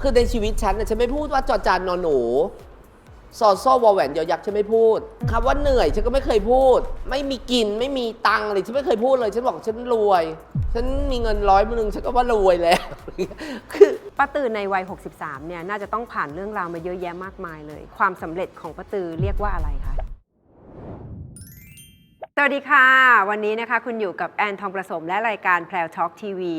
คือในชีวิตฉันน่ะฉันไม่พูดว่าจอจานนอนหนูซอโซ่วอแหวนยอยักษ์ฉันไม่พูดคำว่าเหนื่อยฉันก็ไม่เคยพูด ไม่มีกินไม่มีตังค์อะไรฉันไม่เคยพูดเลย ฉันบอกฉันรวย ฉันมีเงินร้อยนึงฉันก็ว่ารวยแล้วคือป้าตือในวัย 63 เนี่ยน่าจะต้องผ่านเรื่องราวมาเยอะแยะมากมายเลย ความสำเร็จของป้าตือเรียกว่าอะไรคะ สวัสดีค่ะ วันนี้นะคะคุณอยู่กับแอนทองประสมและรายการแพลวทอล์กทีวี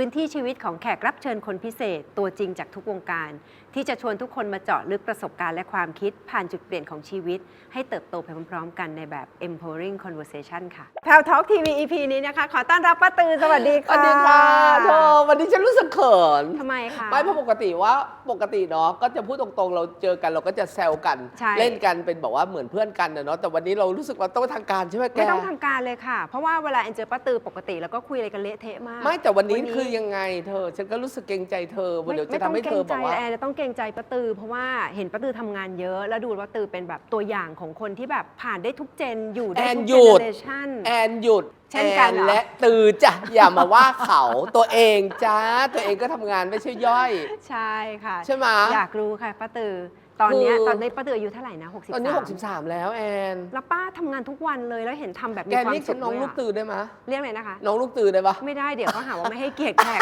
พื้นที่ชีวิตของแขกรับเชิญคนพิเศษตัวจริงจากทุกวงการ ที่จะชวนทุกคนมาเจาะลึกประสบการณ์และความคิดผ่านจุดเปลี่ยนของชีวิต ให้เติบโตไปพร้อมๆ กันในแบบ empowering conversation ค่ะแพลวทอล์กทีวี EP นี้นะคะ ขอต้อนรับป้าตือสวัสดีสค่ะวัสดีค่ะเธอวันนี้ฉันรู้สึกเขินทำไมคะไม่เพราะปกติว่าปกติเนาะก็จะพูดตรงๆ เราเจอกันเราก็จะแซวกันใช่เล่นกันเป็นบอกว่าเหมือนเพื่อนกันนะเนาะแต่วันนี้เรารู้สึกว่าต้องทางการใช่ไหมแกไม่ต้องทางการเลยค่ะ เพราะว่าเวลาแอนเจอป้าตือปกติแล้วก็คุยอะไรกันเละเทะมาก ไม่แต่วันนี้คือยังไงเธอ ฉันก็รู้สึกเกรงใจเธอเดี๋ยวจะทำให้เธอบอกว่าแอนจะต้องเกรงใจป้าตือ เพราะว่าเห็นป้าตือทำงานเยอะ แล้วดูว่าตือเป็นแบบตัวอย่างของคนที่แบบผ่านได้ทุกเจนอยู่ได้แอนทุกหยุดเจเนอเรชั่น แอนหยุดเช่นกันแอเหรอและตือจ้ะอย่ามาว่าเขาตัวเองจ้าตัวเองก็ทำงานไม่ใช่ย่อย ใช่ค่ะ ใช่ไหม อยากรู้ค่ะป้าตือ ตอนเนี้ยคือ ตอนนี้ป้าตืออายุเท่าไหร่นะ63ตอนนี้ 63 แล้วแอน แล้วป้าทำงานทุกวันเลยแล้วเห็นทำแบบมีแกความเรียกสุฉัขนน้องด้วยลูกอะตือได้ไหมเรียกเลยนะคะ น้องลูกตือได้ปะไม่ได้เดี๋ยวเขาหาว่าไม่ให้เกียรติแขก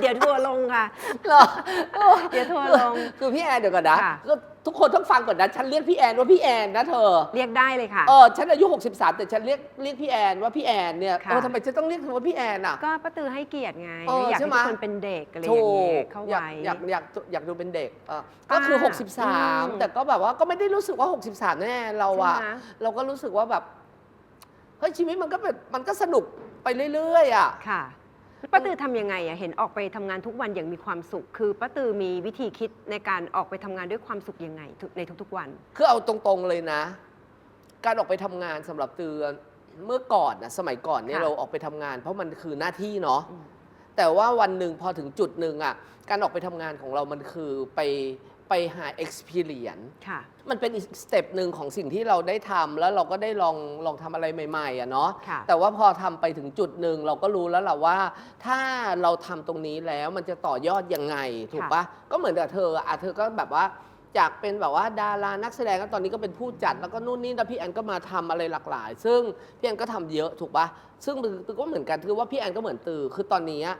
เดี๋ยวทัวร์ลงค่ะ เหรอเดี๋ยวทัวร์ลง คือพี่แอนเดี๋ยวก่อนนะค่ะ ก็ ทุกคนต้องฟังก่อนนะ ฉันเรียกพี่แอนว่าพี่แอนนะเธอ เรียกได้เลยค่ะ เออ ฉันอายุ 63 แต่ฉันเรียกเรียกพี่แอนว่าพี่แอนเนี่ย ค่ะ เออทำไมฉันต้องเรียกเธอว่าพี่แอนอะ ก็ป้าตือให้เกียรติไงเอออยากใช่ให้ไหม ทุกคนเป็นเด็กอะไรอถูย่างเงี้ยกเข้าอยากไว้ อยากอยากอยากดูเป็นเด็กเออป้าก็คืออืม63แต่ก็แบบว่าก็ไม่ได้รู้สึกว่า 63 แน่เราอะใช่ไหมเราก็รู้สึกว่าแบบเฮ้ยชีวิตมันก็แบบมันก็สนุกไปเรื่อยๆอะ ค่ะแล้ว ป้าตือทำยังไงอะเห็นออกไปทำงานทุกวันอย่างมีความสุข คือป้าตือมีวิธีคิดในการออกไปทำงานด้วยความสุขยังไงทุกในทุกๆวัน คือเอาตรงๆเลยนะ การออกไปทำงานสำหรับเตือนเมื่อก่อนนะสมัยก่อนเนี่ยค่ะเราออกไปทำงาน เพราะมันคือหน้าที่เนาะอืม แต่ว่าวันหนึ่งพอถึงจุดหนึ่งอะการออกไปทำงานของเรามันคือไป ไปหา experience ค่ะ มันเป็นอีกสเต็ปหนึ่งของสิ่งที่เราได้ทำแล้วเราก็ได้ลองลองทำอะไรใหม่ๆอะเนาะค่ะ แต่ว่าพอทำไปถึงจุดหนึ่งเราก็รู้แล้วแหละว่า ถ้าเราทำตรงนี้แล้วมันจะต่อยอดยังไงถูกปะก็เหมือนกับเธออะเธอก็แบบว่าจากเป็นแบบว่าดารานักแสดงก็ตอนนี้ก็เป็นผู้จัดแล้วก็นู่นนี่แล้วพี่แอนก็มาทำอะไรหลากหลาย ซึ่งพี่แอนก็ทำเยอะถูกปะซึ่งตือก็เหมือนกันคือว่าพี่แอนก็เหมือนตือคือตอนนี้อั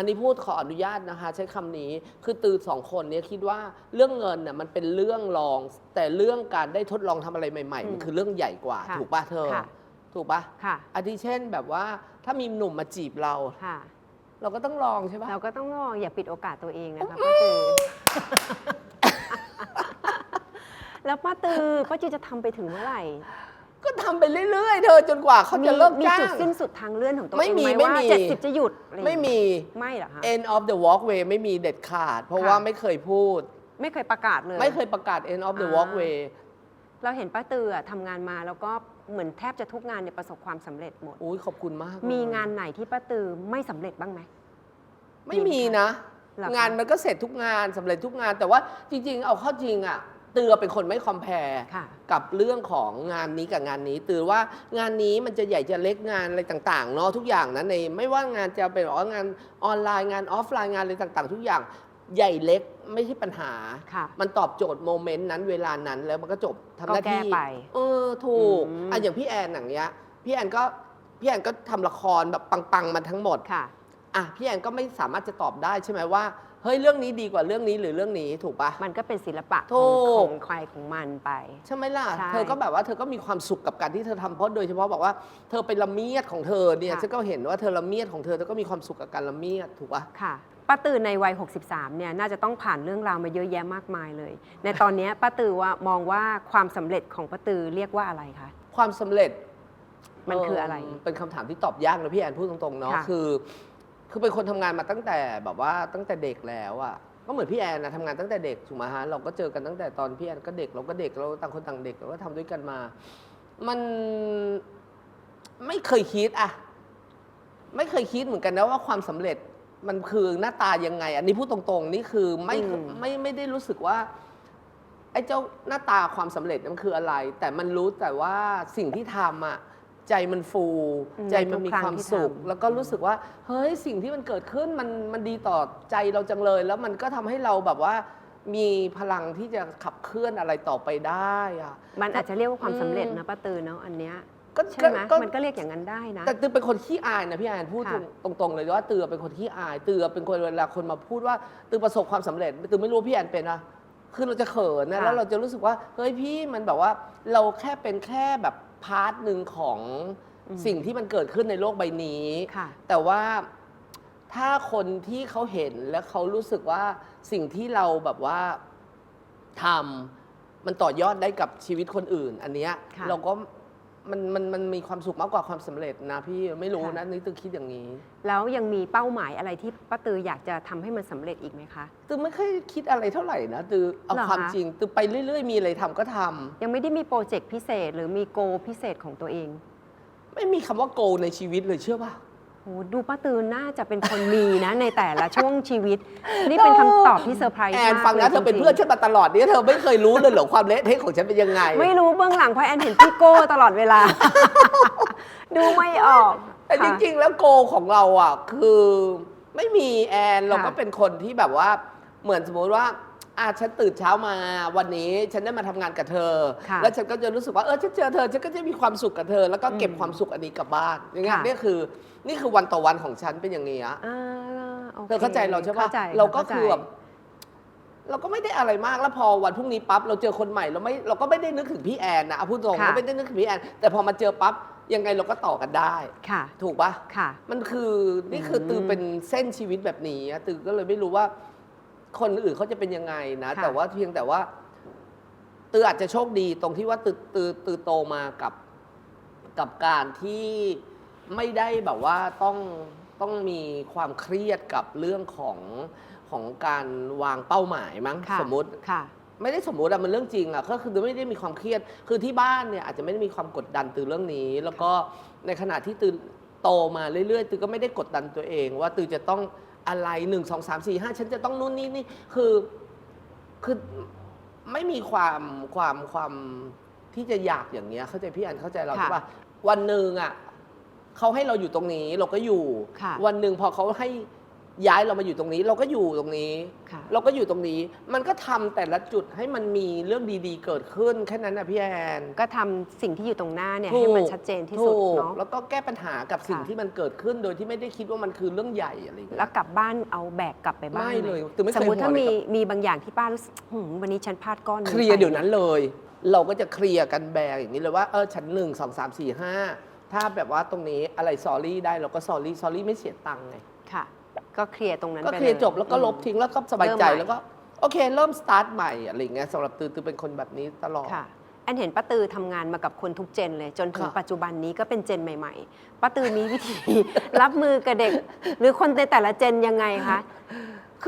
นนี้พูดขออนุญาตนะคะ ใช้คำนี้คือตือสองคนเนี้คิดว่าเรื่องเงินน่ะมันเป็นเรื่องรอง แต่เรื่องการได้ทดลองทำอะไรใหม่ ๆ มันคือเรื่องใหญ่กว่า ค่ะถูกป่ะเธอ ค่ะ ถูกป่ะค่ะอาทิเช่นแบบว่าถ้ามีหนุ่มมาจีบเรา ค่ะ เราก็ต้องลองใช่ป่ะ เราก็ต้องลองอย่าปิดโอกาสตัวเองนะคะป้าตือ แล้วป้าตือป้าจือจะทำไปถึงเมื่อไหร่ก็ ทำไปเรื่อยๆ เธอจนกว่าเขาจะเลิกมีจ้าจุดง สิ้นสุดทางเลื่อนของตัวไม่เองมีไหมไม่ว่ามี เจ็ดสิบจะหยุดอะรอย่างไม่เงี้ยมีไม่เหรอคะ end of the walkway ไม่มีเด็ดขาด เพราะค่ะ ว่าไม่เคยพูด ไม่เคยประกาศเลย ไม่เคยประกาศ end of the อ่า walkway เราเห็นป้าตืออะทำงานมาแล้วก็เหมือนแทบจะทุกงานเนี่ยประสบความสำเร็จหมด อุ้ยขอบคุณมากเลยมีงานไหนที่ป้าตือไม่สำเร็จบ้างไหม ไม่มีนะ เหรอคะ งานมันก็เสร็จทุกงานสำเร็จทุกงานแต่ว่าจริง ๆ เอาเข้าจริงอะ เตือเป็นคนไม่คอมเพลค่ะกับเรื่องของงานนี้กับงานนี้ ตือว่างานนี้มันจะใหญ่จะเล็กงานอะไรต่างๆเนาะทุกอย่างนะในไม่ว่างานจะเป็นว่างานออนไลน์งานออฟไลน์งานอะไรต่าง ๆ ทุกอย่างใหญ่เล็กไม่ใช่ปัญหา ค่ะ มันตอบโจทย์โมเมนต์นั้นเวลานั้นแล้วมันก็จบทำหน้าก็แก้ที่ไปเออถูกอืม อะอย่างพี่แอนอย่างเงี้ยพี่แอนก็พี่แอนก็ทำละครแบบปังๆมาทั้งหมด ค่ะ อะพี่แอนก็ไม่สามารถจะตอบได้ใช่ไหมว่า เฮ้ยเรื่องนี้ดีกว่าเรื่องนี้หรือเรื่องนี้ถูกปะ มันก็เป็นศิลปะถูของกของใครของมันไป ใช่ไหมล่ะ ใช่เธอก็แบบว่าเธอก็มีความสุขกับการที่เธอทำเพราะโดยเฉพาะบอกว่าเธอเป็นละเมียดของเธอเนี่ยค่ะ ฉันก็เห็นว่าเธอละเมียดของเธอเธอก็มีความสุขกับการละเมียดถูกปะ ค่ะป้าตือในวัย 63 เนี่ย น่าจะต้องผ่านเรื่องราวมาเยอะแยะมากมายเลย ในตอนเนี้ยป้าตือว่ามองว่าความสำเร็จของป้าตือเรียกว่าอะไรคะ ความสำเร็จมันคืออะไรเป็นคำถามที่ตอบยากนะพี่แอนพูดตรงๆเนาะค่ะคือ คือเป็นคนทำงานมาตั้งแต่แบบว่าตั้งแต่เด็กแล้วอะก็เหมือนพี่แอนนะทำงานตั้งแต่เด็กถูกไหมฮะเราก็เจอกันตั้งแต่ตอนพี่แอนก็เด็กเราก็เด็กเราต่างคนต่างเด็กเราก็ทำด้วยกันมา มันไม่เคยคิดอะไม่เคยคิดเหมือนกันนะว่าความสำเร็จมันคือหน้าตายังไง อันนี้พูดตรงๆ นี่คือไม่อืม ไม่ไม่ได้รู้สึกว่า ไอ้เจ้าหน้าตาความสำเร็จมันคืออะไร แต่มันรู้แต่ว่าสิ่งที่ทำอะ ใจมันฟู อืมใจมันมีในทุกครั้งความที่สุข ทำ แล้วก็รู้สึกว่า เฮ้ยสิ่งที่มันเกิดขึ้นมันมันดีต่อใจเราจังเลย แล้วมันก็ทำให้เราแบบว่า มีพลังที่จะขับเคลื่อนอะไรต่อไปได้อะ มันอาจจะเรียกว่าความสำเร็จอืมนะป้าตือเนาะอันเนี้ยก็ใช่ไหมก็ มันก็เรียกอย่างนั้นได้นะ แต่ตือเป็นคนขี้อายนะพี่แอนพูดค่ะตรงๆเลยว่าตือเป็นคนขี้อายตือเป็นคนเวลาคนมาพูดว่าตือประสบความสำเร็จตือไม่รู้ว่าพี่แอนเป็นอะคือเราจะเขินนะค่ะแล้วเราจะรู้สึกว่าเฮ้ยพี่มันแบบว่า เราแค่เป็นแค่แบบ พาร์ทหนึ่งของสิ่งที่มันเกิดขึ้นในโลกใบนี้ ค่ะ แต่ว่าถ้าคนที่เขาเห็นแล้วเขารู้สึกว่าสิ่งที่เราแบบว่าทำมันต่อยอดได้กับชีวิตคนอื่น อันเนี้ยค่ะ เราก็ มันมันมันมีความสุขมากกว่าความสำเร็จนะพี่ไม่รู้ค่ะนะนี่ตือคิดอย่างนี้ แล้วยังมีเป้าหมายอะไรที่ป้าตืออยากจะทำให้มันสำเร็จอีกไหมคะ ตือไม่ค่อยคิดอะไรเท่าไหร่นะตือเอาเหรอความคะ จริงตือไปเรื่อย ๆ มีอะไรทำก็ทำยังไม่ได้มีโปรเจกต์พิเศษหรือมีโกพิเศษของตัวเอง ไม่มีคำว่าโกในชีวิตเลยเชื่อป่ะ โหดูป้าตือน่าจะเป็นคนมีนะ ในแต่ละช่วงชีวิต นี่เป็นคำตอบที่เซอร์ไพรส์แอนมากฟังนะลยเธอเป็นจริงๆเพื่อนฉันมาตลอดนี่เธอไม่เคยรู้เลยเหรอความเละเทะของฉันเป็นยังไง ไม่รู้เบื้องหลังเพราะแอนเห็นพี่โก้ตลอดเวลา ดูไม่ออกแต่จริง ๆ แล้วโกของเราอะ คือไม่มีแอนเราก็ค่ะเป็นคนที่แบบว่าเหมือนสมมติว่า อะฉันตื่นเช้ามาวันนี้ฉันได้มาทำงานกับเธอ ค่ะแล้วฉันก็จะรู้สึกว่าเออฉันเจอเธอฉันก็จะมีความสุขกับเธอ แล้วก็เก็บอืมความสุขอันนี้กลับบ้านอย่างเงี้ยค่ะ นี่คือนี่คือวันต่อวันของฉันเป็นอย่างนี้อะอ่าโคเธอเข้าใจเราใช่ปะข้ใจเราก็ข้ใจคือแบบเราก็ไม่ได้อะไรมากแล้วพอวันพรุ่งนี้ปั๊บเราเจอคนใหม่เราไม่เราก็ไม่ได้นึกถึงพี่แอนนะเอาพูดตรงค่ะเราไม่ได้นึกถึงพี่แอนแต่พอมาเจอปั๊บยังไงเราก็ต่อกันได้ ค่ะ ถูกปะค่ะ มันคือนี่คืออม ตือเป็นเส้นชีวิตแบบนี้อะตือก็เลยไม่รู้ว่า คนอื่นเขาจะเป็นยังไงนะ ค่ะแต่ว่าเพียงแต่ว่า ตืออาจจะโชคดีตรงที่ว่าตือตือตือโตมากับกับการที่ไม่ได้แบบว่าต้องต้องมีความเครียดกับเรื่องของของการวางเป้าหมายมั้งค่ะ สมมติ ค่ะ ไม่ได้สมมติอะมันเรื่องจริงอะก็คือไม่ได้มีความเครียด คือที่บ้านเนี่ยอาจจะไม่ได้มีความกดดันตือเรื่องนี้ แล้วก็ในขณะที่ตือโตมาเรื่อยๆตือก็ไม่ได้กดดันตัวเอง ว่าตือจะต้อง อะไรหนึ่งสองสามสี่ห้าฉันจะต้องนู่นนี่นี่คือคือไม่มีความความความที่จะอยากอย่างเงี้ย เข้าใจพี่อันเข้าใจเราค่ะใช่ปะวันหนึ่งอะเขาให้เราอยู่ตรงนี้เราก็อยู่ ค่ะ วันหนึ่งพอเขาให้ ย้ายเรามาอยู่ตรงนี้ เราก็อยู่ตรงนี้ ค่ะ เราก็อยู่ตรงนี้ มันก็ทำแต่ละจุดให้มันมีเรื่องดีๆ เกิดขึ้นแค่นั้นนะพี่แอน ก็ทำสิ่งที่อยู่ตรงหน้าเนี่ยถูกให้มันชัดเจนที่สุดถูกเนาะ แล้วก็แก้ปัญหากับสิ่งค่ะ ที่มันเกิดขึ้นโดยที่ไม่ได้คิดว่ามันคือเรื่องใหญ่อะไรอย่างเงี้ย แล้วกลับบ้านเอาแบกกลับไปบ้านไม่หเลยตือไม่เคยสมมติถ้าห่วงเลยมีครับ มีบางอย่างที่ป้ารู้สึกหืมวันนี้ฉันพลาดก้อนหนึ่งเคลียร์ไป เดี๋ยวนั้นเลย เราก็จะเคลียร์กันแบกอย่างนี้เลยว่าเออฉันหนึ่งสองสามสี่ห้าถ้าแบบว่าตรงนี้อะไรซอรี่ได้เราก็ซอรี่ซอรี่ไม่เสียตังค์ไง ค่ะ ก็เคลียร์ตรงนั้นก็ไปเคลียร์ยจบแล้วก็ลบอืมทิ้งแล้วก็สบายใจเริ่มใหม่แล้วก็โอเค เริ่มสตาร์ทใหม่อะไรอย่างเงี้ยสำหรับตือตือเป็นคนแบบนี้ตลอดค่ะแอนเห็นป้าตือทำงานมากับคนทุกเจนเลย จนถึงค่ะปัจจุบันนี้ก็เป็นเจนใหม่ ๆป้าตือมีวิธี รับมือกับเด็ก หรือคนในแต่ละเจนยังไงคะ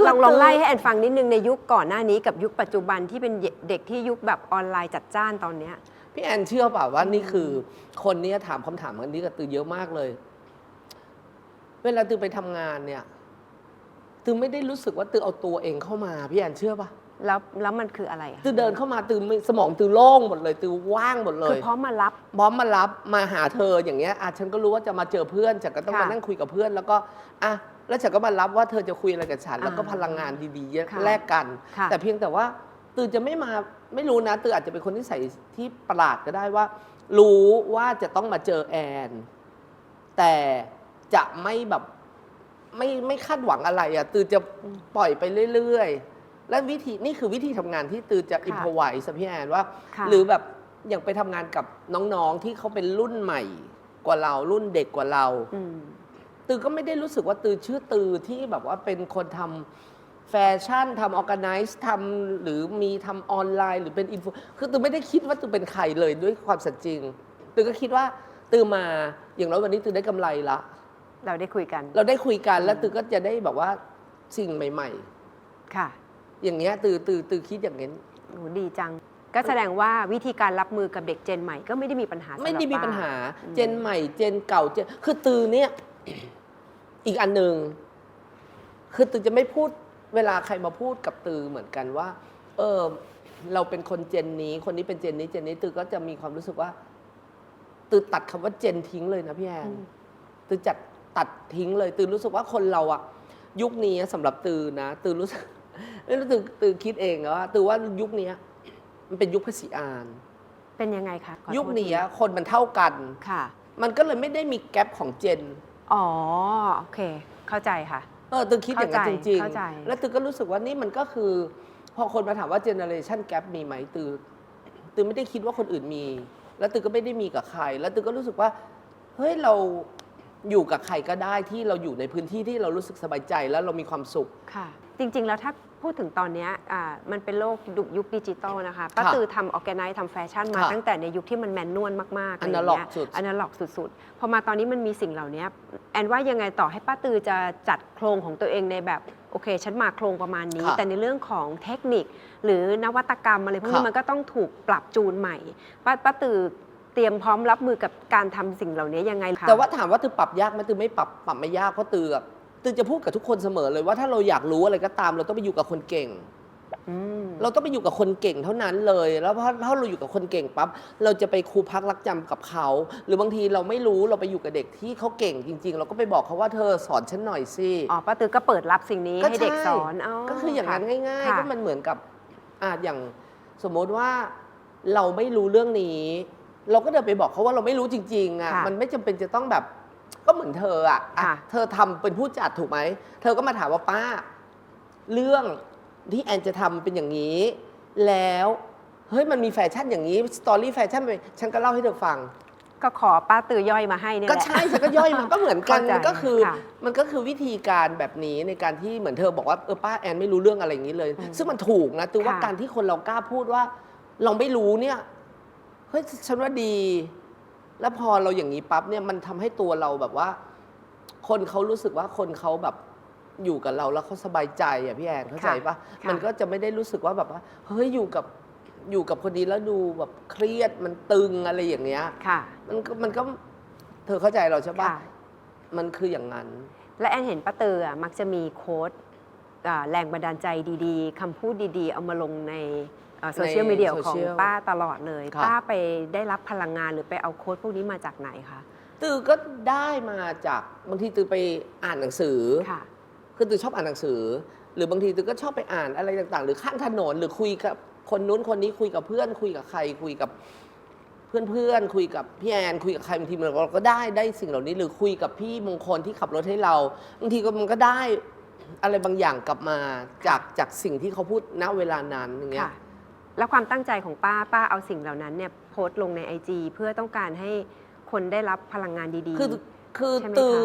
ลองลองไล่ให้แอนฟังนิดนึงในยุคก่อนหน้านี้กับยุคปัจจุบันที่เป็นเด็กที่ยุคแบบออนไลน์จัดจ้านตอนเนี้ยพี่แอนเชื่อเปล่าว่านี่คือ คนเนี้ยถามคำถามกันนี้กับตือเยอะมากเลย เวลาตือไปทำงานเนี่ย ตือไม่ได้รู้สึกว่าตือเอาตัวเองเข้ามาพี่แอนเชื่อปะแล้วแล้วมันคืออะไรอะตือเดินเข้ามาตือไม่สมองตือโล่งหมดเลย ตือว่างหมดเลคือยพร้อมมารับพร้อมมารับมาหาเธออย่างเงี้ยอะฉันก็รู้ว่าจะมาเจอเพื่อนฉันก็ต้องค่ะมานั่งคุยกับเพื่อน แล้วก็อะแล้วฉันก็มารับว่าเธอจะคุยอะไรกับฉัน แล้วก็อ่าพลังงานดีๆค่ะแลกกัน ค่ะ แต่เพียงแต่ว่าตือจะไม่มาไม่รู้นะตืออาจจะเป็นคนที่ใส่ที่ประหลาดก็ได้ว่า รู้ว่าจะต้องมาเจอแอน แต่จะไม่แบบ ไม่ไม่คาดหวังอะไรอะตือจะปล่อยไปเรื่อยๆ และวิธีนี่คือวิธีทำงานที่ตือจะค่ะอินพไวส์พี่แอนว่า ค่ะ หรือแบบอย่างไปทำงานกับน้องๆที่เขาเป็นรุ่นใหม่กว่าเรารุ่นเด็กกว่าเรา อืม ตือก็ไม่ได้รู้สึกว่าตือชื่อตือที่แบบว่าเป็นคนทำแฟชั่นทำออแกไนซ์ทำหรือมีทำออนไลน์หรือเป็นอินฟูคือตือไม่ได้คิดว่าตือเป็นใครเลยด้วยความสัจจริง ตือก็คิดว่าตือมาอย่างน้อยวันนี้ตือได้กำไรละ เราได้คุยกัน เราได้คุยกันแล้วตือก็จะได้แบบว่าสิ่งใหม่ ค่ะๆ อย่างเงี้ยตือตือตือคิดอย่างนี้น โหดีจัง ก็แสดงว่าวิธีการรับมือกับเด็กเจนใหม่ก็ไม่ได้มีปัญหาสำหรับไม่ได้มีปัญหา อืม เจนใหม่ เจนเก่าเจนคือตือเนี่ย อีกอันหนึ่งคือตือจะไม่พูดเวลาใครมาพูดกับตือเหมือนกันว่า เออ เราเป็นคนเจนนี้ คนนี้เป็นเจนนี้เจนนี้ ตือก็จะมีความรู้สึกว่า ตือตัดคำว่าเจนทิ้งเลยนะพี่แอนอืม ตือจัด ตัดทิ้งเลย ตือรู้สึกว่าคนเราอะยุคนี้สำหรับตือนะ ตือรู้สึกไม่รู้ตือตือคิดเองว่าตือว่ายุคนี้มันเป็นยุคภาษีอานเป็นยังไงคะขอโทษยุคนี้คนมันเท่ากันค่ะ มันก็เลยไม่ได้มีแกลบของเจนอ๋อโอเค เข้าใจค่ะเออตือคิดอย่างนั้นจเข้าใจริงเข้าใจๆแล้วตือก็รู้สึกว่านี่มันก็คือ พอคนมาถามว่าเจเนอเรชันแก p มีไหมตือตือไม่ได้คิดว่าคนอื่นมี แล้วตือก็ไม่ได้มีกับใคร แล้วตือก็รู้สึกว่าเฮ้ยเรา อยู่กับใครก็ได้ที่เราอยู่ในพื้นที่ที่เรารู้สึกสบายใจแล้วเรามีความสุข ค่ะ จริงๆ แล้วถ้าพูดถึงตอนเนี้ยอ่ามันเป็นโลกยุคยุคดิจิตอลนะคะป้าค่ะตือทำออแกไนซ์ทำแฟชั่นมาค่ะตั้งแต่ในยุคที่มันแมนนวลมากๆอนาล็อกสุด อนาล็อกสุดๆ พอมาตอนนี้มันมีสิ่งเหล่านี้แอนว่ายังไงต่อให้ป้าตือจะจัดโครงของตัวเองในแบบโอเค ฉันมาโครงประมาณนี้ ค่ะแต่ในเรื่องของเทคนิคหรือนวัตกรรมอะไรพวกนี้ค่ะมันก็ต้องถูกปรับจูนใหม่ป้าป้าตือ เตรียมพร้อมรับมือกับการทำสิ่งเหล่านี้ยังไงคะแต่ว่าถามว่าตือปรับยากไหมตือไม่ปรับปรับไม่ยากเพราะตืออะตือจะพูดกับทุกคนเสมอเลยว่าถ้าเราอยากรู้อะไรก็ตาม เราต้องไปอยู่กับคนเก่ง อืม เราต้องไปอยู่กับคนเก่งเท่านั้นเลย แล้วพอถ้าเราอยู่กับคนเก่งปั๊บเราจะไปครูพักรักจำกับเขา หรือบางทีเราไม่รู้เราไปอยู่กับเด็กที่เขาเก่งจริง ๆ เราก็ไปบอกเขาว่าเธอสอนฉันหน่อยสิ อ๋อป้าตือก็เปิดรับสิ่งนี้ให้เด็กสอนก็คืออย่างนั้นค่ะง่ายค่ะๆก็มันเหมือนกับอาจอย่างสมมติว่าเราไม่รู้เรื่องนี้ เราก็เดินไปบอกเขาว่าเราไม่รู้จริงๆอะค่ะมันไม่จำเป็นจะต้องแบบ ก็เหมือนเธออะอะค่ะ เธอทำเป็นผู้จัดถูกไหมเธอก็มาถามว่าป้า เรื่องที่แอนจะทำเป็นอย่างนี้ แล้วเฮ้ยมันมีแฟชั่นอย่างนี้สตอรี่แฟชั่นไปฉันก็เล่าให้เธอฟัง ก็ขอป้าตือย่อยมาให้เนี่ยแหก็ละ ใช่ฉันก็ย่อยมันก็เหมือนกันเข้าใจมันก็คือค่ะมันก็คือวิธีการแบบนี้ในการที่เหมือนเธอบอกว่าเออป้าแอนไม่รู้เรื่องอะไรอย่างนี้เลยซึ่งมันถูกนะตือว่าค่ะ การที่คนเรากล้าพูดว่า เราไม่รู้เนี่ย เฮ้ยฉันว่าดี แล้วพอเราอย่างนี้ปั๊บเนี่ยมันทำให้ตัวเราแบบว่า คนเขารู้สึกว่าคนเขาแบบอยู่กับเราแล้วเขาสบายใจอะพี่แอนเข้าใจปะค่ะมันก็จะไม่ได้รู้สึกว่าแบบว่าเฮ้ยอยู่กับอยู่กับคนนี้แล้วดูแบบเครียดมันตึงอะไรอย่างเงี้ยค่ะ มันก็มันก็เธอเข้าใจเราใช่ปะค่ะมันคืออย่างนั้น และแอนเห็นป้าตืออะมักจะมีโค้ดอ่าแรงบันดาลใจดี ๆคำพูดดี ๆ เอามาลงใน โซเชียลในมีเดียของ social ป้าตลอดเลยค่ะป้าไปได้รับพลังงานหรือไปเอาโค้ดพวกนี้มาจากไหนคะตือก็ได้มาจากบางทีตือไปอ่านหนังสือ ค่ะ คือตือชอบอ่านหนังสือ หรือบางทีตือก็ชอบไปอ่านอะไรต่างๆ หรือข้างถนนหรือคุยกับคนนู้นคนนี้คุยกับเพื่อนคุยกับใครคุยกับเพื่อนๆคุยกับพี่แอนคุยกับใครบางทีเราก็ได้ได้สิ่งเหล่านี้ หรือคุยกับพี่มงคลที่ขับรถให้เราบางทีก็มันก็ได้อะไรบางอย่างกลับมาจากจากสิ่งที่เขาพูดณเวลานั้นอย่างเงี้ย ค่ะ แล้วความตั้งใจของป้าป้าเอาสิ่งเหล่านั้นเนี่ยโพสต์ลงในไอจเพื่อต้องการให้คนได้รับพลังงานดีๆ คือคือใช่ไหมคะ ตือ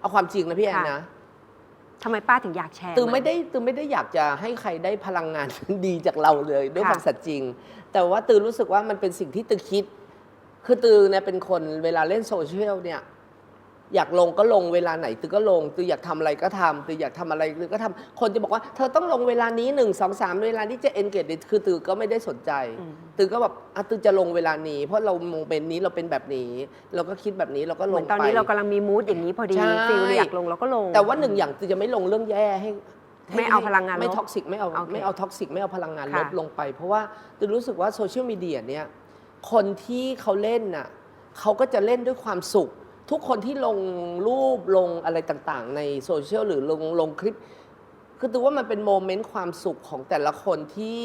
เอาความจริงนะพี่แอนค่ะนะทำไมป้าถึงอยากแชร์ตือมันไม่ได้ตือไม่ได้อยากจะให้ใครได้พลังงาน ดีจากเราเลย ด้วยค่ะ ความสัตย์จริง แต่ว่าตือรู้สึกว่ามันเป็นสิ่งที่ตือคิด คือตือเนี่ยเป็นคนเวลาเล่นโซเชียลเนี่ย อยากลงก็ลงเวลาไหนตือก็ลงตืออยากทำอะไรก็ทำตืออยากทำอะไรตือก็ทำคนจะบอกว่าเธอต้องลงเวลานี้หนึ่งสองสามเวลาที่จะเอนเกจคือตือก็ไม่ได้สนใจอืมตือก็แบบอะตือจะลงเวลานี้ เพราะเรามองเป็นนี้เราเป็นแบบนี้ เราก็คิดแบบนี้เราก็เหลมืงอนไปตอนนี้เรากำลังมีมูดอย่างนี้พอดีใช่ฟิลอยากลงเราก็ลง แต่ว่าหนึ่งอย่างตือจะไม่ลงเรื่องแย่ให้ให้ไม่เอาพลังงานลบไม่ท็อกซิกไม่เอาโอเคไม่เอาท็อกซิกไม่เอาพลังงานลค่ะบลงไป เพราะว่าตือรู้สึกว่าโซเชียลมีเดียเนี่ยคนที่เขาเล่นน่ะเขาก็จะเล่นด้วยความสุข ทุกคนที่ลงรูปลงอะไรต่างๆ ในโซเชียลหรือลงลงคลิป คือตือว่ามันเป็นโมเมนต์ความสุขของแต่ละคนที่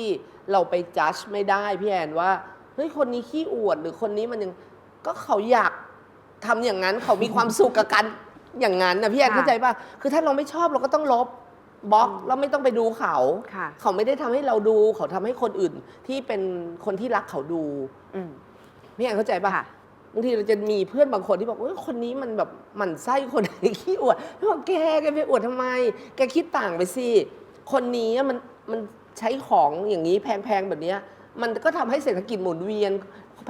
เราไปจัดไม่ได้พี่แอนว่าเฮ้ยคนนี้ขี้อวดหรือคนนี้มันยังก็เขาอยากทำอย่างนั้นเขามีความสุขกับการอย่างนั้นนะพี่แอนค่ะเข้าใจป่ะคือถ้าเราไม่ชอบเราก็ต้องลบบล็อกแล้วไม่ต้องไปดูเขา ค่ะ เขาไม่ได้ทำให้เราดู เขาทำให้คนอื่นที่เป็นคนที่รักเขาดู อืม พี่แอนเข้าใจป่ะ ค่ะ บางทีเราจะมีเพื่อนบางคนที่บอกว่าคนนี้มันแบบหมันไส้คนไหนขี้อวดพี่บอกแกแกไปอวดทำไม แกคิดต่างไปสิ คนนี้มันมันใช้ของอย่างนี้แพงๆแบบเนี้ยมันก็ทำให้เศรษฐกิจหมุนเวียน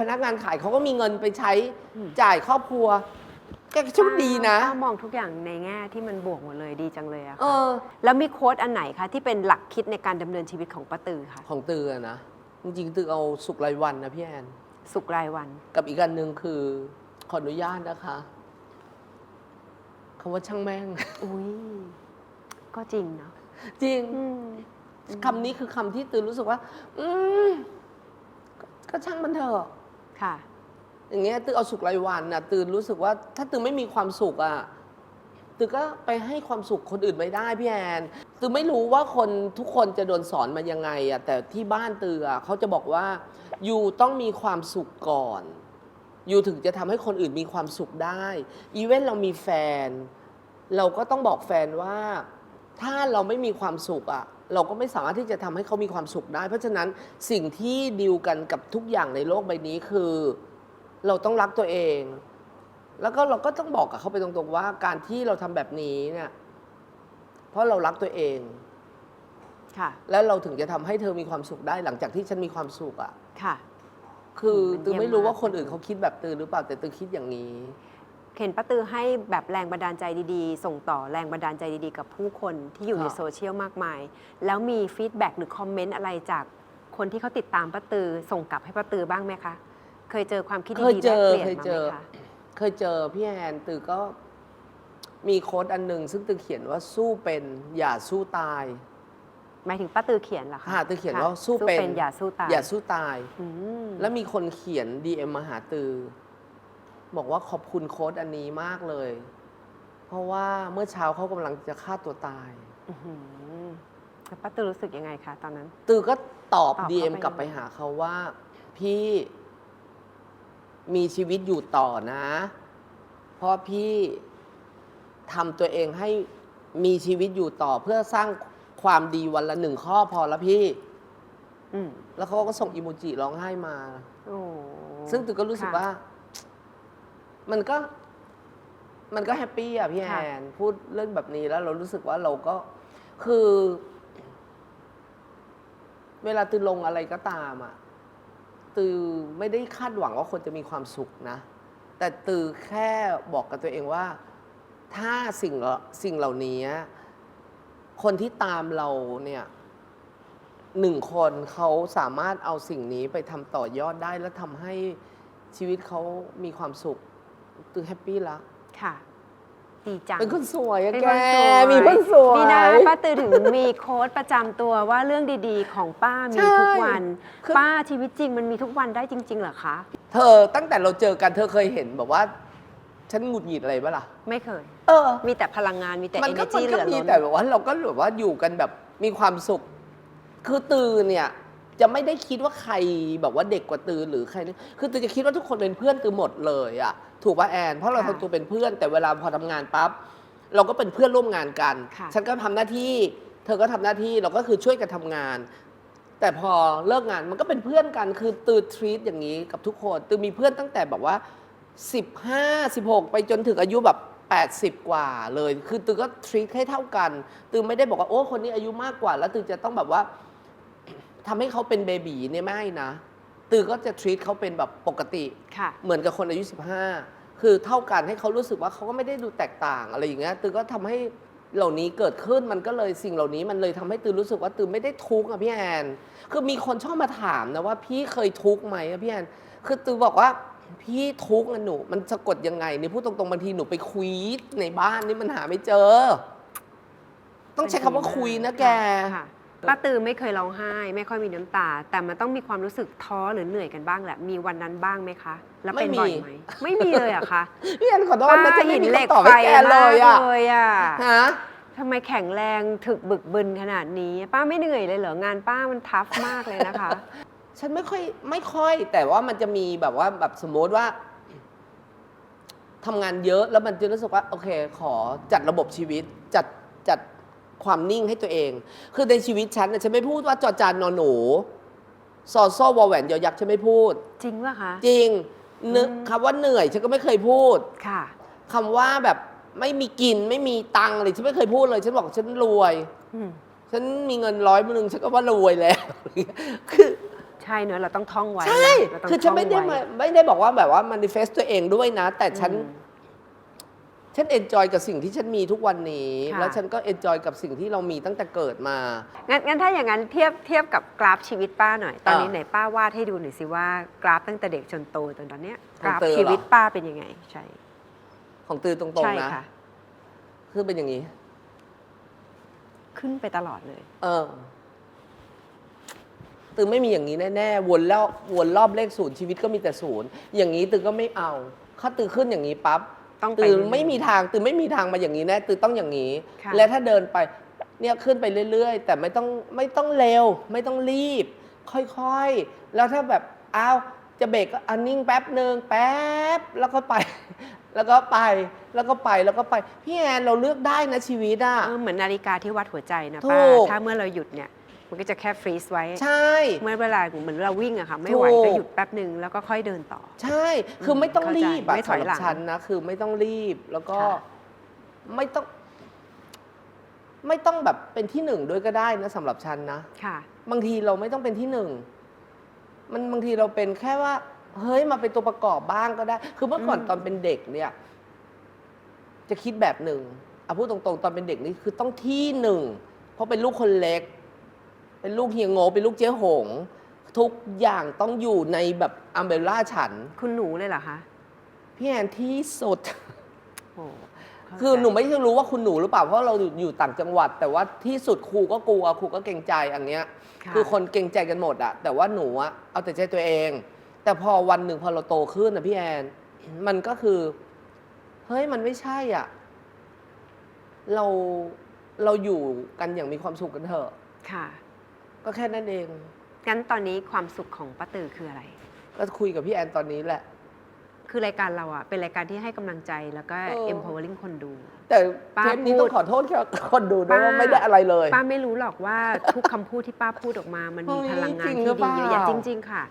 พนักงานขายเขาก็มีเงินไปใช้อืมจ่ายครอบครัวแกก็โชคดีนะป้ามองทุกอย่างในแง่ที่มันบวกหมดเลยดีจังเลยอะเอค่ะอแล้วมีโค้ดอันไหนคะที่เป็นหลักคิดในการดำเนินชีวิตของป้าตือค่ะ ของตืออะนะจริงๆตือเอาสุขรายวันนะพี่แอน สุขรายวัน กับอีกอันหนึ่งคือขออนุญาตนะคะคำว่าช่างแม่ง อุ้ยก็จริงเนาะจริงอืมคำนี้คือคำที่ตือรู้สึกว่า อืมก็ก็ช่างมันเถอะ ค่ะ อย่างเงี้ยตือเอาสุขรายวันน่ะตือรู้สึกว่า ถ้าตือไม่มีความสุขอะตือก็ไปให้ความสุขคนอื่นไม่ได้พี่แอน ตือไม่รู้ว่าคนทุกคนจะโดนสอนมายังไงอะแต่ที่บ้านตืออะเขาจะบอกว่าอยู่ต้องมีความสุขก่อนอยู่ถึงจะทำให้คนอื่นมีความสุขได้ อีเวนเรามีแฟน เราก็ต้องบอกแฟนว่า ถ้าเราไม่มีความสุขอะเราก็ไม่สามารถที่จะทำให้เขามีความสุขได้ เพราะฉะนั้นสิ่งที่ดีลกันกับทุกอย่างในโลกใบนี้คือ เราต้องรักตัวเอง แล้วก็เราก็ต้องบอกกับเขาไปตรงๆว่าการที่เราทำแบบนี้เนี่ย เพราะเรารักตัวเอง ค่ะ แล้วเราถึงจะทำให้เธอมีความสุขได้หลังจากที่ฉันมีความสุขอะค่ะ คือมันตือเยี่ยมไม่รู้มากว่าคนอื่นเขาคิดแบบตือหรือเปล่าแต่ตือคิดอย่างนี้ เห็นป้าตือให้แบบแรงบันดาลใจดีๆ ส่งต่อแรงบันดาลใจดีๆ กับผู้คนที่อยู่ในครับโซเชียลมากมาย แล้วมีฟีดแบ็กหรือคอมเมนต์อะไรจากคนที่เขาติดตามป้าตือส่งกลับให้ป้าตือบ้างไหมคะ เคยเจอความคิดเคยดีๆเจแลกอเปลี่ยนเคยมาเจไหมอ คะ เคยเจอพี่แอนตือก็ มีโค้ดอันหนึ่งซึ่งตือเขียนว่าสู้เป็นอย่าสู้ตายหมายถึงป้าตือเขียนเหรอคะค่ะตือเขียนค่ะว่าสู้เป็นอย่าสู้ตายอย่าสู้ตาย อืมแล้วมีคนเขียน DM มาหาตือ บอกว่าขอบคุณโค้ดอันนี้มากเลย เพราะว่าเมื่อเช้าเขากำลังจะฆ่าตัวตาย อื้อหือแล้วป้าตือรู้สึกยังไงคะตอนนั้น ตือก็ตอบ ตอบเข้า DM ไปกลับไปหาเขาว่า พี่มีชีวิตอยู่ต่อนะ เพราะพี่ ทำตัวเองให้มีชีวิตอยู่ต่อเพื่อสร้างความดีวันละหนึ่งข้อพอแล้วพี่ อืมแล้วเขาก็ส่งอีโมจิร้องไห้มา โอ้ซึ่งตือก็รู้สึกค่ะ ว่า มันก็ มันก็แฮปปี้อะพี่แอค่ะ นพูดเรื่องแบบนี้แล้ว เรารู้สึกว่าเราก็คือ เวลาตือลงอะไรก็ตามอะตือไม่ได้คาดหวังว่าคนจะมีความสุขนะ แต่ตือแค่บอกกับตัวเองว่า ถ้าสิ่งเหล่าสิ่งเหล่านี้คนที่ตามเราเนี่ยหนึ่งคนเขาสามารถเอาสิ่งนี้ไปทำต่อยอดได้ แล้วทำให้ชีวิตเขามีความสุขตือแฮปปี้ละค่ะ ดีจัง เป็นคนสวยอะเป็นแก คนสวย มีคนสวยมีนะป้าตือถึงมีโค้ดประจำตัวว่าเรื่องดีๆ ของป้ามีใช่ทุกวัน คือ ป้าชีวิตจริงมันมีทุกวันได้จริง ๆ เหรอคะ เธอตั้งแต่เราเจอกันเธอเคยเห็นแบบว่า ฉันหงุดหงิดอะไรปะล่ะ ไม่เคย เออ มีแต่พลังงานมีแต่ มันก็ energy มันเหก็ลือมีล้นแต่แบบว่าเราก็แบบว่าอยู่กันแบบมีความสุข คือตือเนี่ย จะไม่ได้คิดว่าใครแบบว่าเด็กกว่าตือหรือใครนี่คือตือจะคิดว่าทุกคนเป็นเพื่อนตือหมดเลยอะถูกป่ะแอน เพราะเราค่ะทำตัวเป็นเพื่อน แต่เวลาพอทำงานปั๊บเราก็เป็นเพื่อนร่วมงานกัน ค่ะ ฉันก็ทำหน้าที่ เธอก็ทำหน้าที่เราก็คือช่วยกันทำงาน แต่พอเลิกงานมันก็เป็นเพื่อนกันคือตือทรีตอย่างนี้กับทุกคนตือมีเพื่อนตั้งแต่แบบว่า 15 16 ไปจนถึงอายุแบบ 80 กว่าเลย คือตือก็ทรีตให้เท่ากัน ตือไม่ได้บอกว่า โอ้ คนนี้อายุมากกว่า แล้วตือจะต้องแบบว่าทำให้เขาเป็นเบบีเนี่ยไม่นะ ตือก็จะทรีตเขาเป็นแบบปกติค่ะเหมือนกับคนอายุ 15 คือเท่ากันให้เขารู้สึกว่าเขาก็ไม่ได้ดูแตกต่างอะไรอย่างเงี้ยตือก็ทำให้เหล่านี้เกิดขึ้นมันก็เลยสิ่งเหล่านี้มันเลยทำให้ตือรู้สึกว่าตือไม่ได้ทุกข์อะพี่แอน คือมีคนชอบมาถามนะว่าพี่เคยทุกข์ไหมอะพี่แอน คือตือบอกว่า พี่ทุกข์นะหนู มันสะกดยังไงนี่พูดตรงๆบางทีหนูไปคุยในบ้านนี่มันหาไม่เจอ ต้องใช้คำว่าคุยนะแก ค่ะป้าตือไม่เคยร้องไห้ ไม่ค่อยมีน้ำตา แต่มันต้องมีความรู้สึกท้อหรือเหนื่อยกันบ้างแหละ มีวันนั้นบ้างไหมคะ แล้วเป็นไม่มีบ่อยไหม ไม่มีเลยเหรอะคะพี่แอนขอโทษป้านะจะไม่หินมีเหล็กคำตอบไฟให้แกเลมากยอะเลยอะฮะ ทำไมแข็งแรงถึกบึกบึนขนาดนี้ ป้าไม่เหนื่อยเลยเหรองานป้ามันทัฟมากเลยนะคะ ฉันไม่ค่อยไม่ค่อย แต่ว่ามันจะมีแบบว่าแบบสมมติว่าทำงานเยอะแล้วมันจะรู้สึกว่าโอเค ขอจัดระบบชีวิตจัดจัดความนิ่งให้ตัวเอง คือในชีวิตฉันน่ะฉันไม่พูดว่าจอจานนอนหนูซอโซวอแหวนยอยักษ์ฉันไม่พูด จริงป่ะคะ จริงนึกอืมคำว่าเหนื่อยฉันก็ไม่เคยพูดค่ะคำว่าแบบไม่มีกินไม่มีตังค์อะไรฉันไม่เคยพูดเลย ฉันบอกฉันรวยอืมฉันมีเงินร้อยหนึ่งฉันก็ว่ารวยแล้วคือใช่เนอะเราต้องท่องไว้ใช่ เราต้องคือฉันไม่ได้ท่งมาว้ไม่ได้บอกว่าแบบว่า manifest ตัวเองด้วยนะ แต่ฉันอืมฉันเอนจอยกับสิ่งที่ฉันมีทุกวันนี้ ค่ะ แล้วฉันก็เอนจอยกับสิ่งที่เรามีตั้งแต่เกิดมา งั้นงั้นถ้าอย่างนั้นเทียบเทียบกับกราฟชีวิตป้าหน่อย ตอนนี้อ่าไหนป้าวาดให้ดูหน่อยสิว่ากราฟตั้งแต่เด็กจนโตจนตอนเนี้ยขกองราฟเตอเหรอชีวิตป้าเป็นยังไง ใช่ของตือตรงใช่ๆนะ ค่ะ คือเป็นอย่างนี้ ขึ้นไปตลอดเลย เออ ตือไม่มีอย่างนี้แน่ๆวนแล้ววนรอบเลขศูนย์ชีวิตก็มีแต่ศูนย์อย่างนี้ตือก็ไม่เอาถ้าตือขึ้นอย่างนี้ปั๊บต้องไปตือเรื่อยๆไม่มีทางตือไม่มีทางมาอย่างนี้แน่ตือต้องอย่างนี้ ค่ะ และถ้าเดินไปเนี่ยขึ้นไปเรื่อยๆ แต่ไม่ต้องไม่ต้องเร็ว ไม่ต้องรีบ ค่อยๆ แล้วถ้าแบบอ้าวจะเบรกก็อันนิ่งแป๊บหนึ่งแป๊บแล้วก็ไป แล้วก็ไปแล้วก็ไปแล้วก็ไปพี่แอนเราเลือกได้นะชีวิตอะเออเหมือนนาฬิกาที่วัดหัวใจนะถูป้ากถ้าเมื่อเราหยุดเนี่ย มันก็จะแค่ฟรีซไว้ ใช่ เมื่อเวลาเหมือนเราวิ่งอะค่ะ ไม่ไหวถูก ก็หยุดแป๊บหนึ่งแล้วก็ค่อยเดินต่อ ใช่ คือไม่ต้องเข้าใจรีบอะไม่ถอยสำหหลัรับงฉันนะ คือไม่ต้องรีบ แล้วก็ค่ะ ไม่ต้อง ไม่ต้องแบบเป็นที่หนึ่งด้วยก็ได้นะสำหรับฉันนะ ค่ะ บางทีเราไม่ต้องเป็นที่หนึ่ง มันบางทีเราเป็นแค่ว่า เฮ้ยมาเป็นตัวประกอบบ้างก็ได้ คือเมื่อก่อนอืม ตอนเป็นเด็กเนี่ย จะคิดแบบหนึ่งเอาพูดตรงๆ ตอนเป็นเด็กนี่คือต้องที่หนึ่ง เพราะเป็นลูกคนเล็ก เป็นลูกเฮียโงเป็นลูกเจ๊หง ทุกอย่างต้องอยู่ในแบบอัมเบล่าฉัน คุณหนูเลยเหรอคะพี่แอนที่สุด โอ้เข้าใจคือหนูไม่รู้ว่าคุณหนูหรือเปล่าเพราะเราอยู่ต่างจังหวัด แต่ว่าที่สุดครูก็กลัวครูก็เกรงใจอันเนี้ยะคือคนเกรงใจกันหมดอะแต่ว่าหนูอะเอาแต่ใจตัวเอง แต่พอวันหนึ่งพอเราโตขึ้นนะพี่แอน มันก็คือ เฮ้ยมันไม่ใช่อะ เราเราอยู่กันอย่างมีความสุขกันเถอะ ค่ะ ก็แค่นั้นเอง งั้นตอนนี้ความสุขของป้าตือคืออะไร ก็คุยกับพี่แอนตอนนี้แหละ คือรายการเราอะเป็นรายการที่ให้กำลังใจแล้วก็ เออ empowering คนดู แต่ป้าเทปนี้พูด ต้องขอโทษคนดูด้วยป้าว่าไม่ได้อะไรเลย ป้าไม่รู้หรอกว่า ทุกคำพูดที่ป้าพูดออกมา มันมีเฮ้ยพลังงาจรินงหรืที่อดีเยอะเปแยะล่าจริง ๆ ค่ะ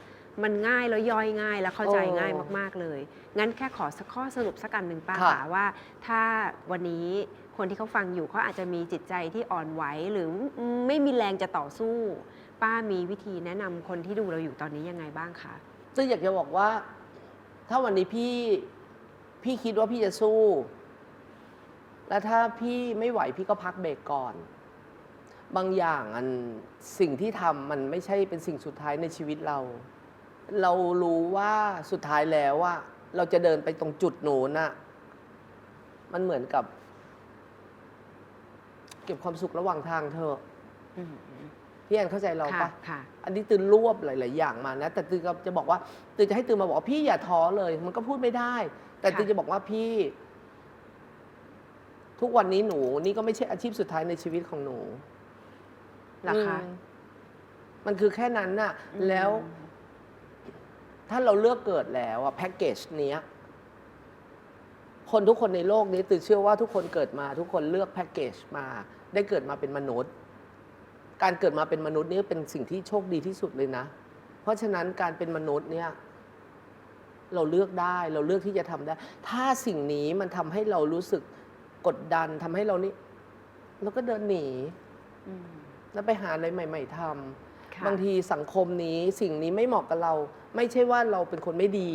มันง่ายแล้วย่อยง่ายแล้วเข้าใจโอ้ง่ายมาก ๆ เลย งั้นแค่ขอสักข้อสรุปสักกันหนึ่งป้าค่ะ ค่ะว่า ถ้าวันนี้ คนที่เขาฟังอยู่เขาอาจจะมีจิตใจที่อ่อนไหวหรือไม่มีแรงจะต่อสู้ ป้ามีวิธีแนะนำคนที่ดูเราอยู่ตอนนี้ยังไงบ้างคะซึ่งอยากจะบอกว่า ถ้าวันนี้พี่พี่คิดว่าพี่จะสู้ แล้วถ้าพี่ไม่ไหวพี่ก็พักเบรกก่อน บางอย่างอันสิ่งที่ทำมันไม่ใช่เป็นสิ่งสุดท้ายในชีวิตเรา เรารู้ว่าสุดท้ายแล้วว่า เราจะเดินไปตรงจุดโน้นน่ะ มันเหมือนกับ ก็บความสุขระหว่างทางเธอะอืมพี่แอนเข้าใจเราค่ะปะค่ะ อันนี้ตือรวบหลาย ๆ อย่างมานะ แต่ตือก็จะบอกว่าตือจะให้ตือมาบอกว่าพี่อย่าท้อเลย มันก็พูดไม่ได้ แต่ค่ะ ตือจะบอกว่าพี่ ทุกวันนี้หนู นี่ก็ไม่ใช่อาชีพสุดท้ายในชีวิตของหนู เหรอคะอืมมันคือแค่นั้นน่ะอืมแล้วถ้าเราเลือกเกิดแล้วอะแพ็กเกจเนี้ย คนทุกคนในโลกนี้ตือเชื่อว่าทุกคนเกิดมาทุกคนเลือกแพ็กเกจมา ได้เกิดมาเป็นมนุษย์ การเกิดมาเป็นมนุษย์นี่เป็นสิ่งที่โชคดีที่สุดเลยนะ เพราะฉะนั้นการเป็นมนุษย์เนี่ยเราเลือกได้เราเลือกที่จะทำได้ ถ้าสิ่งนี้มันทำให้เรารู้สึกกดดันทำให้เรานี่เราก็เดินหนีอืมแล้วไปหาอะไรใหม่ ๆทค่ะำบางทีสังคมนี้สิ่งนี้ไม่เหมาะกับเรา ไม่ใช่ว่าเราเป็นคนไม่ดี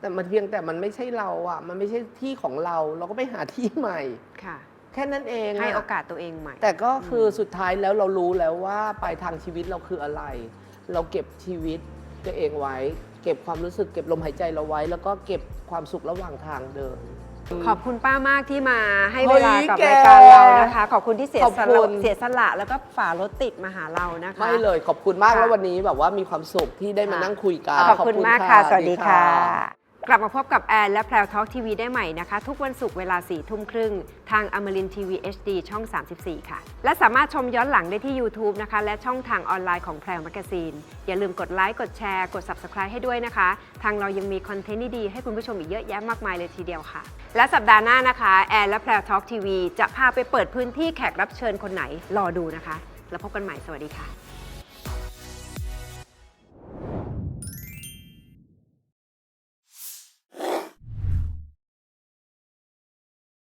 แต่มันเพียงแต่มันไม่ใช่เราอะ มันไม่ใช่ที่ของเรา เราก็ไปหาที่ใหม่ ค่ะ แค่นั้นเองะให้โอกาสตัวเองใหม่ แต่ก็คือสุดท้ายแล้วเรารู้แล้วว่าปลายทางชีวิตเราคืออะไร เราเก็บชีวิตตัวเองไว้ เก็บความรู้สึกเก็บลมหายใจเราไว้ แล้วก็เก็บความสุขระหว่างทางเดิน ขอบคุณป้ามากที่มาให้เฮ้เวยลากับแกรายการเรานะคะ ขอบคุณที่เสียขอบสคุละณเสียสละแล้วก็ฝ่ารถติดมาหาเรานะคะไม่เลยขอบคุณมากค่ะแล้ววันนี้แบบว่ามีความสุขที่ได้มาค่ะนั่งคุยกันขอบคุณมากค่ะ สวัสดีค่ะส กลับมาพบกับแอนและแพรวทอล์กทีวีได้ใหม่นะคะ ทุกวันศุกร์เวลา4ี่ทุ่มครึ่ง ทางอมรินทีวี HD ช่อง 34 ค่ะ และสามารถชมย้อนหลังได้ที่ YouTube นะคะ และช่องทางออนไลน์ของแพรวแมกซีน อย่าลืมกดไลค์ กดแชร์ กด Subscribe ให้ด้วยนะคะ ทางเรายังมีคอนเทนต์ดีๆให้คุณผู้ชมอีกเยอะแยะมากมายเลยทีเดียวค่ะ และสัปดาห์หน้านะคะแอนและแพรวทอล์กทีวีจะพาไปเปิดพื้นที่แขกรับเชิญคนไหนรอดูนะคะ แล้วพบกันใหม่สวัสดีค่ะ